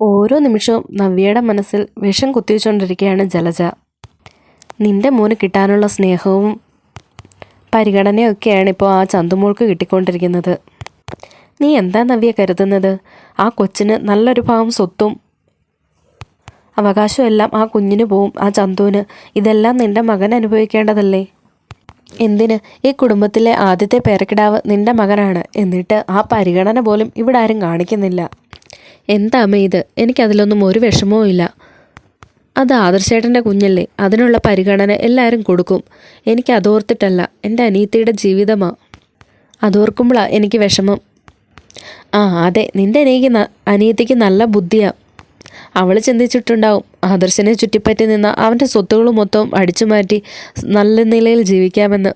ഓരോ നിമിഷവും നവ്യയുടെ മനസ്സിൽ വിഷം കുത്തിവെച്ചുകൊണ്ടിരിക്കുകയാണ് ജലജ. നിന്റെ മോന് കിട്ടാനുള്ള സ്നേഹവും പരിഗണനയൊക്കെയാണ് ഇപ്പോൾ ആ ചന്തുമോൾക്ക് കിട്ടിക്കൊണ്ടിരിക്കുന്നത്. നീ എന്താ നവ്യ കരുതുന്നത്? ആ കൊച്ചിന് നല്ലൊരു ഭാവം സ്വത്തും അവകാശമെല്ലാം ആ കുഞ്ഞിന് പോവും. ആ ചന്തുവിന് ഇതെല്ലാം നിന്റെ മകൻ അനുഭവിക്കേണ്ടതല്ലേ? എന്തിന്? ഈ കുടുംബത്തിലെ ആദ്യത്തെ പേരക്കിടാവ് നിന്റെ മകനാണ്. എന്നിട്ട് ആ പരിഗണന പോലും ഇവിടെ ആരും കാണിക്കുന്നില്ല. എന്താ അമ്മ ഇത്? എനിക്കതിലൊന്നും ഒരു വിഷമവും ഇല്ല. അത് ആദർശേട്ടന്റെ കുഞ്ഞല്ലേ. അതിനുള്ള പരിഗണന എല്ലാവരും കൊടുക്കും. എനിക്ക് അതോർത്തിട്ടല്ല എന്റെ അനീത്തിയുടെ ജീവിതമാ. അതോർക്കുമ്പോഴാണ് എനിക്ക് വിഷമം. ആ അതെ. നിന്റെ അനിയക്ക് ന- അനിയത്തിക്ക് നല്ല ബുദ്ധിയാ. അവൾ ചിന്തിച്ചിട്ടുണ്ടാവും. ആദർശനെ ചുറ്റിപ്പറ്റി നിന്ന അവന്റെ സ്വത്തുകൾ മൊത്തം അടിച്ചു മാറ്റി നല്ല നിലയിൽ ജീവിക്കാമെന്ന്.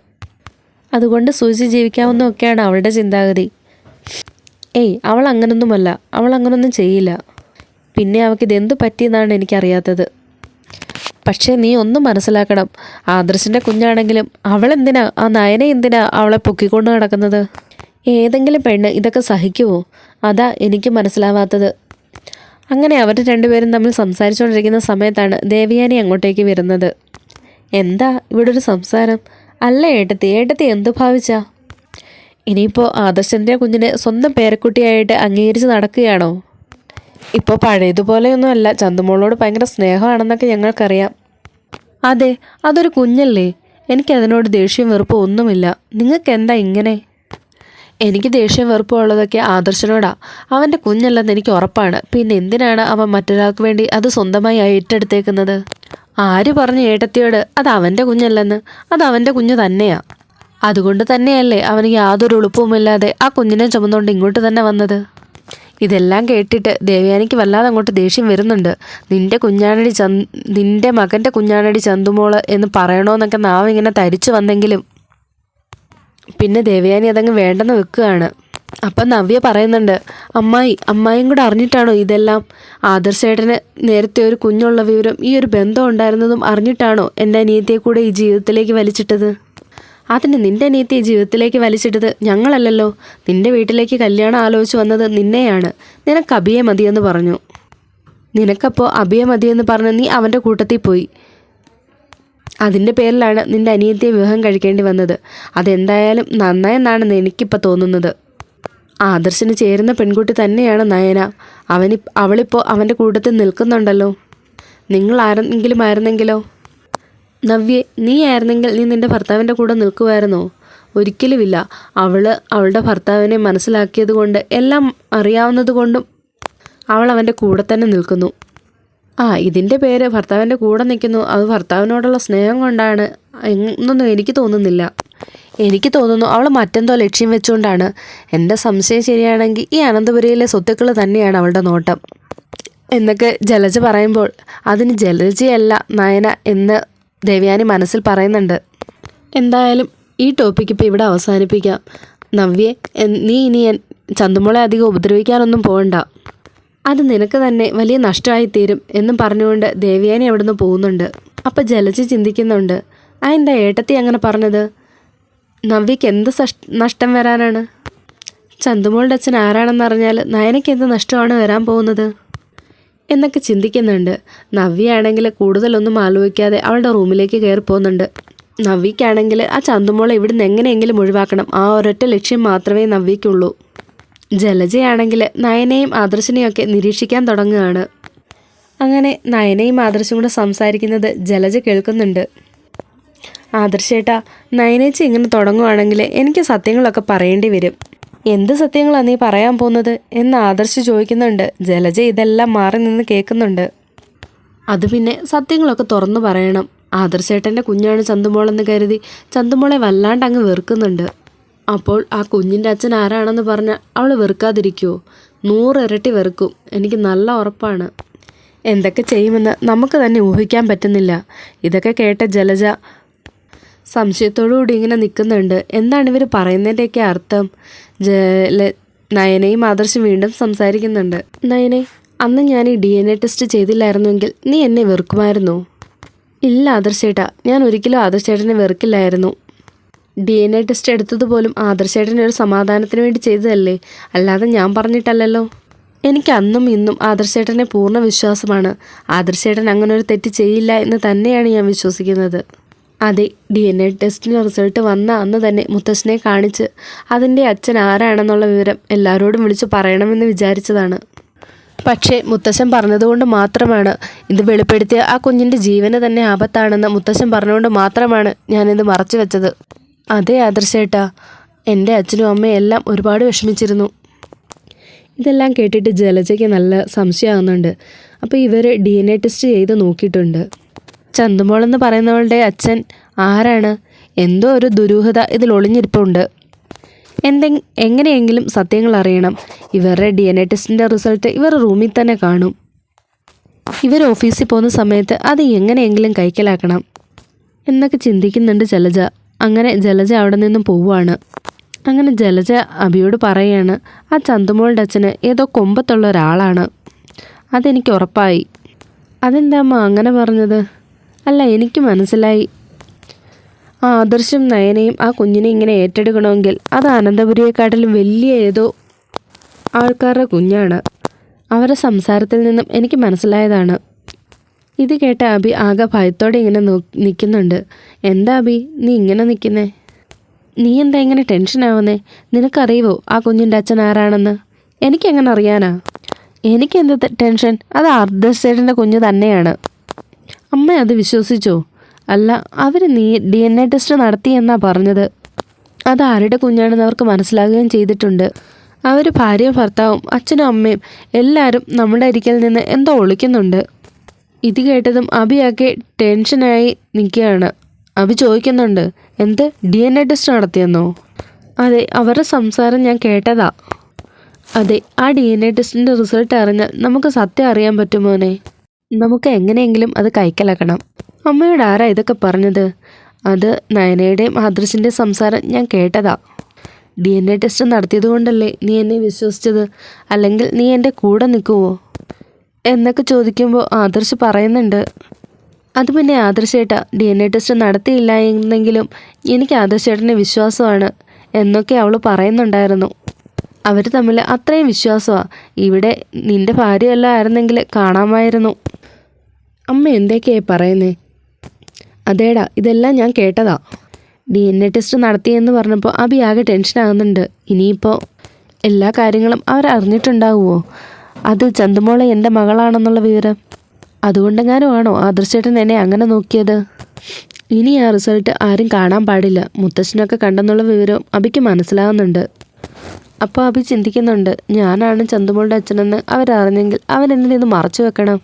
അതുകൊണ്ട് സൂചി ജീവിക്കാമെന്നൊക്കെയാണ് അവളുടെ ചിന്താഗതി. ഏയ് അവൾ അങ്ങനൊന്നുമല്ല. അവൾ അങ്ങനൊന്നും ചെയ്യില്ല. പിന്നെ അവൾക്ക് ഇതെന്ത് പറ്റിയെന്നാണ് എനിക്കറിയാത്തത്. പക്ഷേ നീ ഒന്നും മനസ്സിലാക്കണം. ആദർശിന്റെ കുഞ്ഞാണെങ്കിലും അവളെന്തിനാ ആ നയനെ എന്തിനാ അവളെ പൊക്കിക്കൊണ്ട് നടക്കുന്നത്? ഏതെങ്കിലും പെണ്ണ് ഇതൊക്കെ സഹിക്കുമോ അതാ എനിക്ക് മനസ്സിലാവാത്തത്. അങ്ങനെ അവർ രണ്ടുപേരും തമ്മിൽ സംസാരിച്ചുകൊണ്ടിരിക്കുന്ന സമയത്താണ് ദേവിയാനി അങ്ങോട്ടേക്ക് വരുന്നത്. എന്താ ഇവിടെ ഒരു സംസാരം? അല്ല ഏട്ടത്തി ഏട്ടത്തി എന്തു ഭാവിച്ചാ? ഇനിയിപ്പോൾ ആദർശന്റെ കുഞ്ഞിനെ സ്വന്തം പേരക്കുട്ടിയായിട്ട് അംഗീകരിച്ച് നടക്കുകയാണോ? ഇപ്പോൾ പഴയതുപോലെയൊന്നുമല്ല. ചന്തുമോളോട് ഭയങ്കര സ്നേഹമാണെന്നൊക്കെ ഞങ്ങൾക്കറിയാം. അതെ അതൊരു കുഞ്ഞല്ലേ. എനിക്കതിനോട് ദേഷ്യം വെറുപ്പ് ഒന്നുമില്ല. നിങ്ങൾക്ക് എന്താ ഇങ്ങനെ? എനിക്ക് ദേഷ്യം വെറുപ്പുള്ളതൊക്കെ ആദർശനോടാ. അവന്റെ കുഞ്ഞല്ലെന്ന് എനിക്ക് ഉറപ്പാണ്. പിന്നെ എന്തിനാണ് അവൻ മറ്റൊരാൾക്ക് വേണ്ടി അത് സ്വന്തമായി ഏറ്റെടുത്തേക്കുന്നത്? ആര് പറഞ്ഞു ഏട്ടത്തിയോട് അത് അവന്റെ കുഞ്ഞല്ലെന്ന്? അത് അവന്റെ കുഞ്ഞു തന്നെയാ. അതുകൊണ്ട് തന്നെയല്ലേ അവന് യാതൊരു എളുപ്പവുമില്ലാതെ ആ കുഞ്ഞിനെ ചുമന്നുകൊണ്ട് ഇങ്ങോട്ട് തന്നെ വന്നത്? ഇതെല്ലാം കേട്ടിട്ട് ദേവയാനിക്ക് വല്ലാതെ അങ്ങോട്ട് ദേഷ്യം വരുന്നുണ്ട്. നിന്റെ കുഞ്ഞാണടി ചന്ത് നിന്റെ മകന്റെ കുഞ്ഞാണടി ചന്തുമോൾ എന്ന് പറയണമെന്നൊക്കെ നാവ് ഇങ്ങനെ തരിച്ചു വന്നെങ്കിലും പിന്നെ ദേവയാനി അതങ്ങ് വേണ്ടെന്ന് വെക്കുകയാണ്. അപ്പം നവ്യ പറയുന്നുണ്ട് അമ്മായി അമ്മായിയും കൂടെ അറിഞ്ഞിട്ടാണോ ഇതെല്ലാം? ആദർശേട്ടന് നേരത്തെ ഒരു കുഞ്ഞുള്ള വിവരം ഈ ഒരു ബന്ധം ഉണ്ടായിരുന്നതും അറിഞ്ഞിട്ടാണോ എന്റെ അനിയത്തെ കൂടെ ഈ ജീവിതത്തിലേക്ക് വലിച്ചിട്ടത്? അതിന് നിന്റെ നീത്തി ജീവിതത്തിലേക്ക് വലിച്ചിട്ടത് ഞങ്ങളല്ലല്ലോ. നിന്റെ വീട്ടിലേക്ക് കല്യാണം ആലോചിച്ച് വന്നത് നിന്നെയാണ്. നിനക്ക് അഭിയെ മതിയെന്ന് പറഞ്ഞു. നിനക്കപ്പോൾ അഭിയെ മതിയെന്ന് പറഞ്ഞ് നീ അവന്റെ കൂട്ടത്തിൽ പോയി. അതിന്റെ പേരിലാണ് നിന്റെ അനിയത്തിയെ വിവാഹം കഴിക്കേണ്ടി വന്നത്. അതെന്തായാലും നന്നായെന്നാണ് എനിക്കിപ്പോൾ തോന്നുന്നത്. ആദർശന് ചേരുന്ന പെൺകുട്ടി തന്നെയാണ് നയന. അവനി അവളിപ്പോൾ അവന്റെ കൂട്ടത്തിൽ നിൽക്കുന്നുണ്ടല്ലോ. നിങ്ങൾ ആരെങ്കിലും ആയിരുന്നെങ്കിലോ? നവ്യെ നീ ആയിരുന്നെങ്കിൽ നീ നിന്റെ ഭർത്താവിന്റെ കൂടെ നിൽക്കുമായിരുന്നോ ഒരിക്കലുമില്ല. അവൾ അവളുടെ ഭർത്താവിനെ മനസ്സിലാക്കിയത് കൊണ്ട് എല്ലാം അറിയാവുന്നത് കൊണ്ടും അവൾ അവന്റെ കൂടെ തന്നെ നിൽക്കുന്നു. ആ ഇതിന്റെ പേര് ഭർത്താവിന്റെ കൂടെ നിൽക്കുന്നു. അത് ഭർത്താവിനോടുള്ള സ്നേഹം കൊണ്ടാണ്. എന്നൊന്നും എനിക്ക് തോന്നുന്നില്ല. എനിക്ക് തോന്നുന്നു അവൾ മറ്റെന്തോ ലക്ഷ്യം വെച്ചുകൊണ്ടാണ്. എന്റെ സംശയം ശരിയാണെങ്കിൽ ഈ അനന്തപുരയിലെ സ്വത്തുക്കൾ തന്നെയാണ് അവളുടെ നോട്ടം. എന്നൊക്കെ ജലജ പറയുമ്പോൾ അതിന് ജലജയല്ല നയന എന്ന് ദേവയാനി മനസ്സിൽ പറയുന്നുണ്ട്. എന്തായാലും ഈ ടോപ്പിക് ഇപ്പോൾ ഇവിടെ അവസാനിപ്പിക്കാം. നവ്യെ നീ ഇനി ചന്തുമോളെ അധികം ഉപദ്രവിക്കാനൊന്നും പോകണ്ട അത് നിനക്ക് തന്നെ വലിയ നഷ്ടമായി തീരും എന്നും പറഞ്ഞുകൊണ്ട് ദേവയാനി അവിടുന്ന് പോകുന്നുണ്ട്. അപ്പം ജലച്ച് ചിന്തിക്കുന്നുണ്ട് ആ എന്താ ഏട്ടത്തി അങ്ങനെ പറഞ്ഞത്? നവ്യക്ക് എന്ത് നഷ്ടം വരാനാണ്? ചന്തുമോളുടെ അച്ഛൻ ആരാണെന്ന് അറിഞ്ഞാൽ നയനയ്ക്ക് എന്ത് നഷ്ടമാണ് വരാൻ പോകുന്നത്? എന്നൊക്കെ ചിന്തിക്കുന്നുണ്ട്. നവ്യയാണെങ്കിൽ കൂടുതലൊന്നും ആലോചിക്കാതെ അവളുടെ റൂമിലേക്ക് കയറി പോകുന്നുണ്ട്. നവ്യക്കാണെങ്കിൽ ആ ചന്തുമോളെ ഇവിടുന്ന് എങ്ങനെയെങ്കിലും ഒഴിവാക്കണം. ആ ഒരൊറ്റ ലക്ഷ്യം മാത്രമേ നവ്യക്കുള്ളൂ ജലജയാണെങ്കിൽ നയനയും ആദർശനെയും ഒക്കെ നിരീക്ഷിക്കാൻ തുടങ്ങുകയാണ്. അങ്ങനെ നയനയും ആദർശും കൂടെ സംസാരിക്കുന്നത് ജലജ കേൾക്കുന്നുണ്ട്. ആദർശേട്ടാ നയനേച്ചി ഇങ്ങനെ തുടങ്ങുവാണെങ്കിൽ എനിക്ക് സത്യങ്ങളൊക്കെ പറയേണ്ടി വരും. എന്ത് സത്യങ്ങളാണ് നീ പറയാൻ പോകുന്നത് എന്ന് ആദർശ് ചോദിക്കുന്നുണ്ട്. ജലജ ഇതെല്ലാം മാറി നിന്ന് കേൾക്കുന്നുണ്ട്. അത് പിന്നെ സത്യങ്ങളൊക്കെ തുറന്നു പറയണം. ആദർശേട്ടന്റെ കുഞ്ഞാണ് ചന്തുമോളെന്ന് കരുതി ചന്തുമോളെ വല്ലാണ്ട് അങ്ങ് വെറുക്കുന്നുണ്ട്. അപ്പോൾ ആ കുഞ്ഞിന്റെ അച്ഛൻ ആരാണെന്ന് പറഞ്ഞാൽ അവൾ വെറുക്കാതിരിക്കുമോ നൂറിരട്ടി വെറുക്കും. എനിക്ക് നല്ല ഉറപ്പാണ്. എന്തൊക്കെ ചെയ്യുമെന്ന് നമുക്ക് തന്നെ ഊഹിക്കാൻ പറ്റുന്നില്ല. ഇതൊക്കെ കേട്ട ജലജ സംശയത്തോടുകൂടി ഇങ്ങനെ നിൽക്കുന്നുണ്ട്. എന്താണ് ഇവർ പറയുന്നതിന്റെയൊക്കെ അർത്ഥം? നയനയും ആദർശം വീണ്ടും സംസാരിക്കുന്നുണ്ട്. നയനെ അന്ന് ഞാൻ ഈ ഡി എൻ എ ടെസ്റ്റ് ചെയ്തില്ലായിരുന്നുവെങ്കിൽ നീ എന്നെ വെറുക്കുമായിരുന്നു? ഇല്ല ആദർശേട്ടാ ഞാൻ ഒരിക്കലും ആദർശേട്ടനെ വെറുക്കില്ലായിരുന്നു. ഡി എൻ എ ടെസ്റ്റ് എടുത്തതുപോലും ആദർശേട്ടനെ ഒരു സമാധാനത്തിന് വേണ്ടി ചെയ്തതല്ലേ? അല്ലാതെ ഞാൻ പറഞ്ഞിട്ടല്ലല്ലോ. എനിക്ക് അന്നും ഇന്നും ആദർശേട്ടനെ പൂർണ വിശ്വാസമാണ്. ആദർശേട്ടൻ അങ്ങനെ ഒരു തെറ്റ് ചെയ്യില്ല എന്ന് തന്നെയാണ് ഞാൻ വിശ്വസിക്കുന്നത്. അതെ ഡി എൻ എ ടെസ്റ്റിന് റിസൾട്ട് വന്ന അന്ന് തന്നെ മുത്തശ്ശനെ കാണിച്ച് അതിന്റെ അച്ഛൻ ആരാണെന്നുള്ള വിവരം എല്ലാവരോടും വിളിച്ച് പറയണമെന്ന് വിചാരിച്ചതാണ്. പക്ഷേ മുത്തശ്ശൻ പറഞ്ഞതുകൊണ്ട് മാത്രമാണ് ഇത് വെളിപ്പെടുത്തിയ. ആ കുഞ്ഞിന്റെ ജീവന് തന്നെ ആപത്താണെന്ന് മുത്തശ്ശൻ പറഞ്ഞുകൊണ്ട് മാത്രമാണ് ഞാനിത് മറച്ചു വെച്ചത്. അതെ ആദർശേട്ടാ. എന്റെ അച്ഛനും അമ്മയും എല്ലാം ഒരുപാട് വിഷമിച്ചിരുന്നു. ഇതെല്ലാം കേട്ടിട്ട് ജലജയ്ക്ക് നല്ല സംശയമാകുന്നുണ്ട് അപ്പോൾ ഇവർ ഡി എൻ എ ടെസ്റ്റ് ചെയ്ത് നോക്കിയിട്ടുണ്ട്. ചന്തുമോളെന്ന് പറയുന്നവളുടെ അച്ഛൻ ആരാണ്? എന്തോ ഒരു ദുരൂഹത ഇതിൽ ഒളിഞ്ഞിരിപ്പുണ്ട്. എന്തെ എങ്ങനെയെങ്കിലും സത്യങ്ങൾ അറിയണം. ഇവരുടെ ഡി എൻ എ ടെസ്റ്റിന്റെ റിസൾട്ട് ഇവർ റൂമിൽ തന്നെ കാണും. ഇവർ ഓഫീസിൽ പോകുന്ന സമയത്ത് അത് എങ്ങനെയെങ്കിലും കൈക്കലാക്കണം എന്നൊക്കെ ചിന്തിക്കുന്നുണ്ട് ജലജ. അങ്ങനെ ജലജ അവിടെ നിന്നും പോവുകയാണ്. അങ്ങനെ ജലജ അബിയോട് പറയാണ് ആ ചന്തുമോളുടെ അച്ഛന് ഏതോ കൊമ്പത്തുള്ള ഒരാളാണ്. അതെനിക്ക് ഉറപ്പായി. അതെന്താ അമ്മ അങ്ങനെ പറഞ്ഞത്? അല്ല എനിക്ക് മനസ്സിലായി. ആ ആദർശം നയനയും ആ കുഞ്ഞിനെ ഇങ്ങനെ ഏറ്റെടുക്കണമെങ്കിൽ അത് അനന്തപുരിയെക്കാട്ടിലും വലിയ ഏതോ ആൾക്കാരുടെ കുഞ്ഞാണ്. അവരുടെ സംസാരത്തിൽ നിന്നും എനിക്ക് മനസ്സിലായതാണ്. ഇത് കേട്ട അബി ആകെ ഭയത്തോടെ ഇങ്ങനെ നോ നിൽക്കുന്നുണ്ട്. എന്താ അബി? നീ ഇങ്ങനെ നിൽക്കുന്നേ? നീ എന്താ ഇങ്ങനെ ടെൻഷനാവുന്നേ നിനക്കറിയുവോ ആ കുഞ്ഞിന്റെ അച്ഛൻ ആരാണെന്ന്? എനിക്കെങ്ങനെ അറിയാനാ? എനിക്കെന്ത് ടെൻഷൻ അത് അർദ്ധ സ്റ്റേറ്റിന്റെ കുഞ്ഞ് തന്നെയാണ്. അമ്മ അത് വിശ്വസിച്ചോ? അല്ല അവർ നീ ഡി എൻ എ ടെസ്റ്റ് നടത്തിയെന്നാ പറഞ്ഞത്. അത് ആരുടെ കുഞ്ഞാണെന്ന് അവർക്ക് മനസ്സിലാകുകയും ചെയ്തിട്ടുണ്ട്. അവർ ഭാര്യയും ഭർത്താവും അച്ഛനും അമ്മയും എല്ലാവരും നമ്മുടെ അരികിൽ നിന്ന് എന്തോ ഒളിക്കുന്നുണ്ട്. ഇത് കേട്ടതും അബിയാകെ ടെൻഷനായി നിൽക്കുകയാണ്. അബി ചോദിക്കുന്നുണ്ട് എന്ത് ഡി എൻ എ ടെസ്റ്റ് നടത്തിയെന്നോ? അതെ അവരുടെ സംസാരം ഞാൻ കേട്ടതാ. അതെ ആ ഡി എൻ എ ടെസ്റ്റിന്റെ റിസൾട്ട് അറിഞ്ഞാൽ നമുക്ക് സത്യം അറിയാൻ പറ്റുമോനെ നമുക്ക് എങ്ങനെയെങ്കിലും അത് കൈക്കലാക്കണം. അമ്മയോട് ആരാ ഇതൊക്കെ പറഞ്ഞത്? അത് നയനയുടെയും ആദർശിന്റെയും സംസാരം ഞാൻ കേട്ടതാ. ഡി എൻ എ ടെസ്റ്റ് നടത്തിയത് കൊണ്ടല്ലേ നീ എന്നെ വിശ്വസിച്ചത്? അല്ലെങ്കിൽ നീ എന്റെ കൂടെ നിൽക്കുമോ എന്നൊക്കെ ചോദിക്കുമ്പോൾ ആദർശ് പറയുന്നുണ്ട്. അത് പിന്നെ ആദർശേട്ട ഡി എൻ എ ടെസ്റ്റ് നടത്തിയില്ല എന്നെങ്കിലും എനിക്ക് ആദർശേട്ടനെ വിശ്വാസമാണ് എന്നൊക്കെ അവൾ പറയുന്നുണ്ടായിരുന്നു. അവർ തമ്മിൽ അത്രയും വിശ്വാസമാണ് ഇവിടെ നിന്റെ ഭാര്യയല്ല ആയിരുന്നെങ്കിൽ കാണാമായിരുന്നു. അമ്മ എന്തൊക്കെയായി പറയുന്നേ? അതേടാ ഇതെല്ലാം ഞാൻ കേട്ടതാ. ഡി എൻ എ ടെസ്റ്റ് നടത്തിയെന്ന് പറഞ്ഞപ്പോൾ അബി ആകെ ടെൻഷനാകുന്നുണ്ട് ഇനിയിപ്പോൾ എല്ലാ കാര്യങ്ങളും അവർ അറിഞ്ഞിട്ടുണ്ടാവുമോ അത് ചന്തുമോളെ എന്റെ മകളാണെന്നുള്ള വിവരം. അതുകൊണ്ടെങ്ങാനും ആണോ ആദർശേട്ടൻ എന്നെ അങ്ങനെ നോക്കിയത്? ഇനി ആ റിസൾട്ട് ആരും കാണാൻ പാടില്ല. മുത്തശ്ശനൊക്കെ കണ്ടെന്നുള്ള വിവരം അബിക്ക് മനസ്സിലാവുന്നുണ്ട്. അപ്പോൾ അഭി ചിന്തിക്കുന്നുണ്ട് ഞാനാണ് ചന്തുമോളുടെ അച്ഛനെന്ന് അവരറിഞ്ഞെങ്കിൽ അവരെന്തിനിത് മറച്ചു വെക്കണം.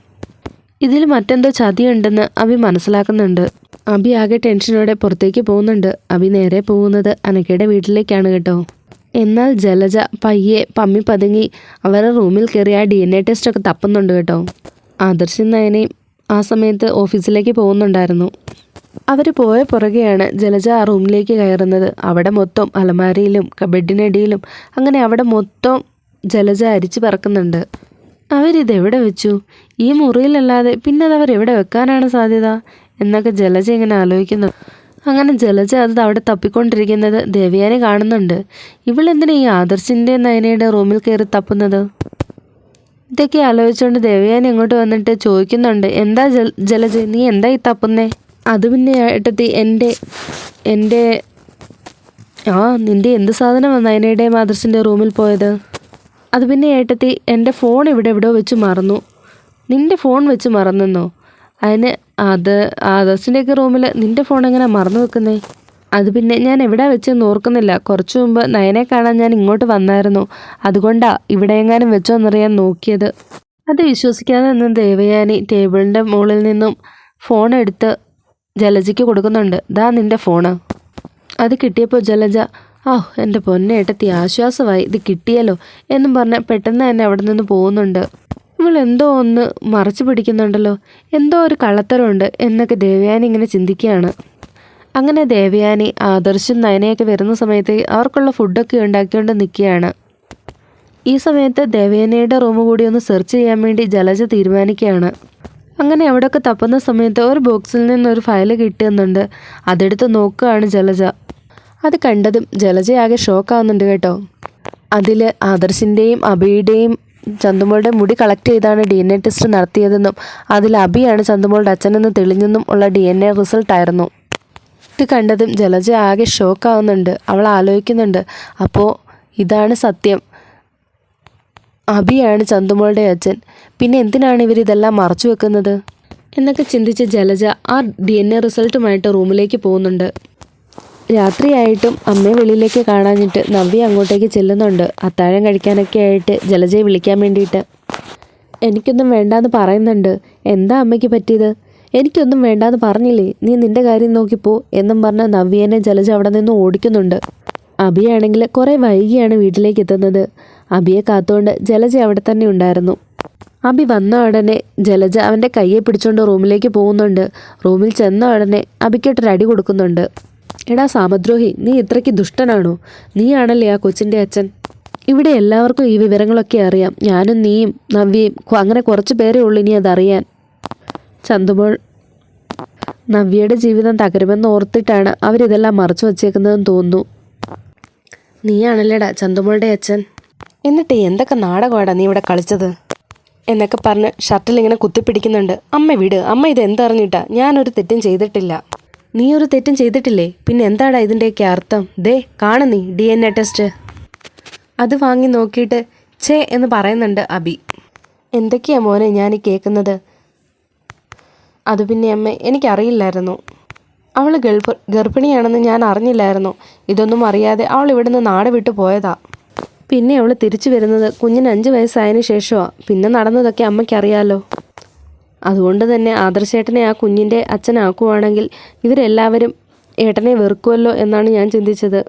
ഇതിൽ മറ്റെന്തോ ചതിയുണ്ടെന്ന് അഭി മനസ്സിലാക്കുന്നുണ്ട്. അഭി ആകെ ടെൻഷനോടെ പുറത്തേക്ക് പോകുന്നുണ്ട്. അഭി നേരെ പോകുന്നത് അനക്കയുടെ വീട്ടിലേക്കാണ് കേട്ടോ. എന്നാൽ ജലജ പയ്യെ പമ്മി പതുങ്ങി അവരുടെ റൂമിൽ കയറി ആ ഡി എൻ എ ടെസ്റ്റൊക്കെ തപ്പുന്നുണ്ട് കേട്ടോ. ആദർശൻ നയനയും ആ സമയത്ത് ഓഫീസിലേക്ക് പോകുന്നുണ്ടായിരുന്നു. അവർ പോയ പുറകെയാണ് ജലജ ആ റൂമിലേക്ക് കയറുന്നത്. അവിടെ മൊത്തം അലമാരയിലും കബഡിനടിയിലും അങ്ങനെ അവിടെ മൊത്തം ജലജ അരിച്ചു പറക്കുന്നുണ്ട്. അവരിതെവിടെ വെച്ചു? ഈ മുറിയിലല്ലാതെ പിന്നെ അത് അവരെവിടെ വെക്കാനാണ് സാധ്യത? എന്നൊക്കെ ജലജ ഇങ്ങനെ ആലോചിക്കുന്നു. അങ്ങനെ ജലജ അത് അവിടെ തപ്പിക്കൊണ്ടിരിക്കുന്നത് ദേവയാനെ കാണുന്നുണ്ട്. ഇവളെന്തിനാ ഈ ആദർശിന്റെ നയനയുടെ റൂമിൽ കയറി തപ്പുന്നത്? ഇതൊക്കെ ആലോചിച്ചുകൊണ്ട് ദേവയാനി ഇങ്ങോട്ട് വന്നിട്ട് ചോദിക്കുന്നുണ്ട് എന്താ ജലജ നീ എന്താ ഈ തപ്പുന്നേ? അത് പിന്നെ ഏട്ടത്തി എന്റെ എന്റെ ആ നിന്റെ എന്ത് സാധനമാണ് നയനയുടെ മാതൃസിന്റെ റൂമിൽ പോയത്? അത് പിന്നെ ഏട്ടത്തി എന്റെ ഫോൺ ഇവിടെ എവിടെയോ വെച്ച് മറന്നു. നിന്റെ ഫോൺ വെച്ച് മറന്നെന്നോ? അതിന് അത് ആദർശിന്റെയൊക്കെ റൂമിൽ നിന്റെ ഫോൺ എങ്ങനെ മറന്നു വെക്കുന്നേ? അത് പിന്നെ ഞാൻ എവിടെ വെച്ചെന്ന് ഓർക്കുന്നില്ല. കുറച്ചു മുമ്പ് നയനെ കാണാൻ ഞാൻ ഇങ്ങോട്ട് വന്നായിരുന്നു. അതുകൊണ്ടാ ഇവിടെ എങ്ങാനും വെച്ചോ എന്നറിയാൻ നോക്കിയത്. അത് വിശ്വസിക്കാതെ നിന്ന് ദേവയാനി ടേബിളിന്റെ മുകളിൽ നിന്നും ഫോൺ എടുത്ത് ജലജയ്ക്ക് കൊടുക്കുന്നുണ്ട്. ദാ നിന്റെ ഫോണ്. അത് കിട്ടിയപ്പോൾ ജലജ ആ എന്റെ പൊന്നേട്ടത്തി ആശ്വാസമായി. ഇത് കിട്ടിയല്ലോ എന്നും പറഞ്ഞ് പെട്ടെന്ന് തന്നെ അവിടെ നിന്ന് പോകുന്നുണ്ട്. ഇവൾ എന്തോ ഒന്ന് മറച്ചു പിടിക്കുന്നുണ്ടല്ലോ. എന്തോ ഒരു കള്ളത്തരമുണ്ട് എന്നൊക്കെ ദേവയാനി ഇങ്ങനെ ചിന്തിക്കുകയാണ്. അങ്ങനെ ദേവയാനി ആദർശും നയനയൊക്കെ വരുന്ന സമയത്ത് അവർക്കുള്ള ഫുഡൊക്കെ ഉണ്ടാക്കിക്കൊണ്ട് നിൽക്കുകയാണ്. ഈ സമയത്ത് ദേവയാനിയുടെ റൂം കൂടി ഒന്ന് സെർച്ച് ചെയ്യാൻ വേണ്ടി ജലജ തീരുമാനിക്കുകയാണ്. അങ്ങനെ അവിടെയൊക്കെ തപ്പുന്ന സമയത്ത് ഒരു ബോക്സിൽ നിന്ന് ഒരു ഫയൽ കിട്ടുന്നുണ്ട് അതെടുത്ത് നോക്കുകയാണ് ജലജ. അത് കണ്ടതും ജലജയാകെ ഷോക്കാവുന്നുണ്ട് കേട്ടോ. അതിൽ ആദർശിന്റെയും അബിയുടെയും ചന്തുമോളുടെ മുടി കളക്ട് ചെയ്താണ് ഡി എൻ എ ടെസ്റ്റ് നടത്തിയതെന്നും അതിൽ അബിയാണ് ചന്തുമോളുടെ അച്ഛനെന്ന് തെളിഞ്ഞെന്നും ഉള്ള ഡി എൻ എ റിസൾട്ടായിരുന്നു ഇത് കണ്ടതും ജലജ ആകെ ഷോക്കാവുന്നുണ്ട്. അവൾ ആലോചിക്കുന്നുണ്ട്. അപ്പോൾ ഇതാണ് സത്യം. അബിയാണ് ചന്തുമോളുടെ അച്ഛൻ. പിന്നെ എന്തിനാണ് ഇവർ ഇതെല്ലാം മറച്ചു വെക്കുന്നത്? എന്നൊക്കെ ചിന്തിച്ച് ജലജ ആ ഡി എൻ എ റിസൾട്ടുമായിട്ട് റൂമിലേക്ക് പോകുന്നുണ്ട്. രാത്രിയായിട്ടും അമ്മയെ വെളിയിലേക്ക് കാണാഞ്ഞിട്ട് നവ്യ അങ്ങോട്ടേക്ക് ചെല്ലുന്നുണ്ട്. അത്താഴം കഴിക്കാനൊക്കെ ആയിട്ട് ജലജയെ വിളിക്കാൻ വേണ്ടിയിട്ട്. എനിക്കൊന്നും വേണ്ടാന്ന് പറയുന്നുണ്ട്. എന്താ അമ്മയ്ക്ക് പറ്റിയത്? എനിക്കൊന്നും വേണ്ടാന്ന് പറഞ്ഞില്ലേ? നീ നിന്റെ കാര്യം നോക്കിപ്പോ എന്നും പറഞ്ഞ നവ്യേനെ ജലജ അവിടെ നിന്ന് ഓടിക്കുന്നുണ്ട്. അബിയാണെങ്കിൽ കുറേ വൈകിയാണ് വീട്ടിലേക്ക് എത്തുന്നത്. അബിയെ കാത്തുകൊണ്ട് ജലജ അവിടെ തന്നെ ഉണ്ടായിരുന്നു. അബി വന്ന ഉടനെ ജലജ അവന്റെ കയ്യെ പിടിച്ചുകൊണ്ട് റൂമിലേക്ക് പോകുന്നുണ്ട്. റൂമിൽ ചെന്ന ഉടനെ അബിക്കൊട്ടൊരു അടി കൊടുക്കുന്നുണ്ട്. എടാ സാമദ്രോഹി നീ ഇത്രയ്ക്ക് ദുഷ്ടനാണോ? നീയാണല്ലേ ആ കൊച്ചിന്റെ അച്ഛൻ? ഇവിടെ എല്ലാവർക്കും ഈ വിവരങ്ങളൊക്കെ അറിയാം. ഞാനും നീയും നവ്യയും അങ്ങനെ കുറച്ച് പേരേ ഉള്ളൂ ഇനി അതറിയാൻ. ചന്തുമോൾ നവ്യയുടെ ജീവിതം തകരുമെന്ന് ഓർത്തിട്ടാണ് അവരിതെല്ലാം മറച്ചു വച്ചേക്കുന്നതെന്ന് തോന്നുന്നു. നീയാണല്ലേടാ ചന്തുമോളുടെ അച്ഛൻ? എന്നിട്ട് എന്തൊക്കെ നാടകമാടാ നീ ഇവിടെ കളിച്ചത്? എന്നൊക്കെ പറഞ്ഞ് ഷർട്ടിൽ ഇങ്ങനെ കുത്തിപ്പിടിക്കുന്നുണ്ട്. അമ്മ വിട് അമ്മ ഇത് എന്തറിഞ്ഞിട്ടാ? ഞാനൊരു തെറ്റും ചെയ്തിട്ടില്ല. നീ ഒരു തെറ്റും ചെയ്തിട്ടില്ലേ? പിന്നെ എന്താടാ ഇതിന്റെയൊക്കെ അർത്ഥം? ദേ കാണു നീ ഡി എൻ എ ടെസ്റ്റ്. അത് വാങ്ങി നോക്കിയിട്ട് ഛേ എന്ന് പറയുന്നുണ്ട് അബി. എന്തൊക്കെയാ മോനെ ഞാൻ ഈ കേൾക്കുന്നത് അത് പിന്നെ അമ്മ എനിക്കറിയില്ലായിരുന്നു. അവൾ ഗർഭ ഗർഭിണിയാണെന്ന് ഞാൻ അറിഞ്ഞില്ലായിരുന്നു. ഇതൊന്നും അറിയാതെ അവൾ ഇവിടുന്ന് നാട് വിട്ടു പോയതാ. പിന്നെ അവൾ തിരിച്ചു വരുന്നത് കുഞ്ഞിന് അഞ്ച് വയസ്സായതിന് ശേഷമാണ് പിന്നെ നടന്നതൊക്കെ അമ്മയ്ക്കറിയാലോ. അതുകൊണ്ട് തന്നെ ആദർശേട്ടനെ ആ കുഞ്ഞിന്റെ അച്ഛനാക്കുവാണെങ്കിൽ ഇവരെല്ലാവരും ഏട്ടനെ വെറുക്കുമല്ലോ എന്നാണ് ഞാൻ ചിന്തിച്ചത്.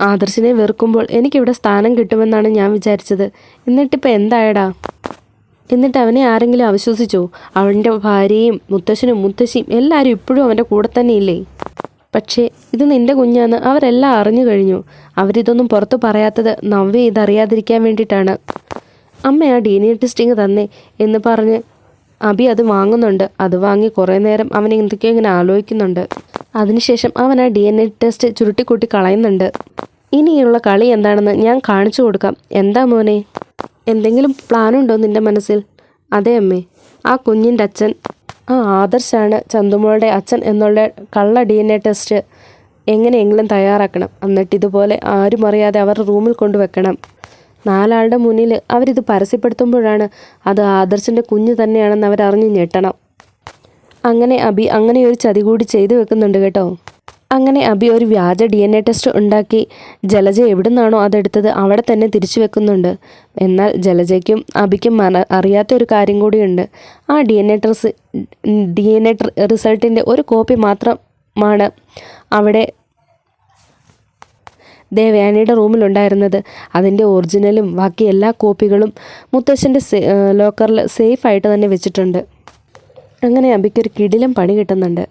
ആദർശിനെ വെറുക്കുമ്പോൾ എനിക്കിവിടെ സ്ഥാനം കിട്ടുമെന്നാണ് ഞാൻ വിചാരിച്ചത്. എന്നിട്ടിപ്പോൾ എന്തായടാ? എന്നിട്ട് അവനെ ആരെങ്കിലും അവിശ്വസിച്ചോ? അവന്റെ ഭാര്യയും മുത്തശ്ശനും മുത്തശ്ശിയും എല്ലാവരും ഇപ്പോഴും അവന്റെ കൂടെ തന്നെയില്ലേ? പക്ഷേ ഇത് നിന്റെ കുഞ്ഞാന്ന് അവരെല്ലാം അറിഞ്ഞു കഴിഞ്ഞു. അവരിതൊന്നും പുറത്തു പറയാത്തത് നവ്യ ഇതറിയാതിരിക്കാൻ വേണ്ടിയിട്ടാണ്. അമ്മ ആ ഡി ടെസ്റ്റിങ് തന്നേ എന്ന് പറഞ്ഞ് അബി അത് വാങ്ങുന്നുണ്ട്. അത് വാങ്ങി കുറേ നേരം അവൻ എന്തൊക്കെയോ ഇങ്ങനെ ആലോചിക്കുന്നുണ്ട്. അതിനുശേഷം അവൻ ആ ഡി എൻ എ ടെസ്റ്റ് ചുരുട്ടിക്കൂട്ടി കളയുന്നുണ്ട്. ഇനിയുള്ള കളി എന്താണെന്ന് ഞാൻ കാണിച്ചു കൊടുക്കാം. എന്താ മോനെ? എന്തെങ്കിലും പ്ലാനുണ്ടോ നിന്റെ മനസ്സിൽ? അതെ അമ്മേ. ആ കുഞ്ഞിന്റെ അച്ഛൻ ആ ആദർശാണ് ചന്തുമോളുടെ അച്ഛൻ എന്നുള്ള കള്ള ഡി എൻ എ ടെസ്റ്റ് എങ്ങനെയെങ്കിലും തയ്യാറാക്കണം. എന്നിട്ട് ഇതുപോലെ ആരും അറിയാതെ അവർ റൂമിൽ കൊണ്ടുവെക്കണം. നാലാളുടെ മുന്നിൽ അവരിത് പരസ്യപ്പെടുത്തുമ്പോഴാണ് അത് ആദർശിന്റെ കുഞ്ഞ് തന്നെയാണെന്ന് അവരറിഞ്ഞ് ഞെട്ടണം. അങ്ങനെ അബി അങ്ങനെ ഒരു ചതി കൂടി ചെയ്തു വെക്കുന്നുണ്ട് കേട്ടോ. അങ്ങനെ അബി ഒരു വ്യാജ ഡി എൻ എ ടെസ്റ്റ് ഉണ്ടാക്കി. ജലജ എവിടെ നിന്നാണോ അതെടുത്തത് അവിടെ തന്നെ തിരിച്ചു വെക്കുന്നുണ്ട്. എന്നാൽ ജലജയ്ക്കും അബിക്കും മന അറിയാത്ത ഒരു കാര്യം കൂടിയുണ്ട്. ആ D N A test D N A റിസൾട്ടിന്റെ ഒരു കോപ്പി മാത്രമാണ് അവിടെ ദേവയാനിയുടെ റൂമിലുണ്ടായിരുന്നത്. അതിന്റെ ഒറിജിനലും ബാക്കി എല്ലാ കോപ്പികളും മുത്തശ്ശന്റെ ലോക്കറിൽ സേഫായിട്ട് തന്നെ വെച്ചിട്ടുണ്ട്. അങ്ങനെ അബിക്കൊരു കിടിലം പണി കിട്ടുന്നുണ്ട്.